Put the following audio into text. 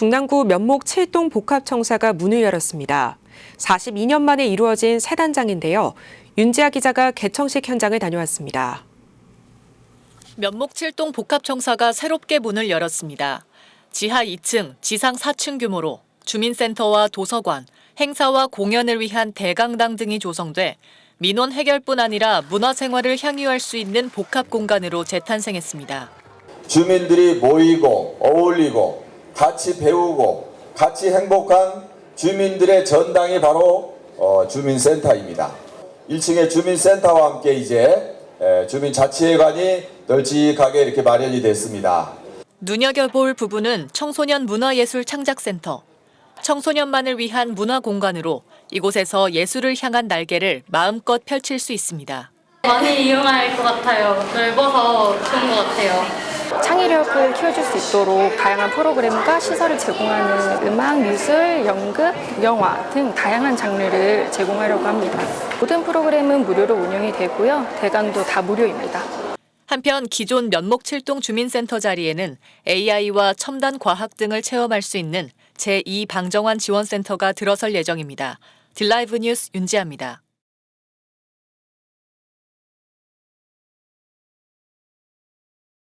중랑구 면목 7동 복합청사가 문을 열었습니다. 42년 만에 이루어진 새 단장인데요. 윤지아 기자가 개청식 현장을 다녀왔습니다. 면목 7동 복합청사가 새롭게 문을 열었습니다. 지하 2층, 지상 4층 규모로 주민센터와 도서관, 행사와 공연을 위한 대강당 등이 조성돼 민원 해결뿐 아니라 문화생활을 향유할 수 있는 복합 공간으로 재탄생했습니다. 주민들이 모이고 어울리고 같이 배우고 같이 행복한 주민들의 전당이 바로 어, 주민센터입니다. 1층의 주민센터와 함께 이제 에, 주민자치회관이 널찍하게 이렇게 마련이 됐습니다. 눈여겨볼 부분은 청소년 문화예술 창작센터. 청소년만을 위한 문화 공간으로 이곳에서 예술을 향한 날개를 마음껏 펼칠 수 있습니다. 많이 이용할 것 같아요. 넓어서 좋은 것 같아요. 창의력을 키워줄 수 있도록 다양한 프로그램과 시설을 제공하는 음악, 미술, 연극, 영화 등 다양한 장르를 제공하려고 합니다. 모든 프로그램은 무료로 운영이 되고요. 대관도 다 무료입니다. 한편 기존 면목 7동 주민센터 자리에는 AI와 첨단 과학 등을 체험할 수 있는 제2 방정환 지원센터가 들어설 예정입니다. 딜라이브 뉴스 윤지아입니다.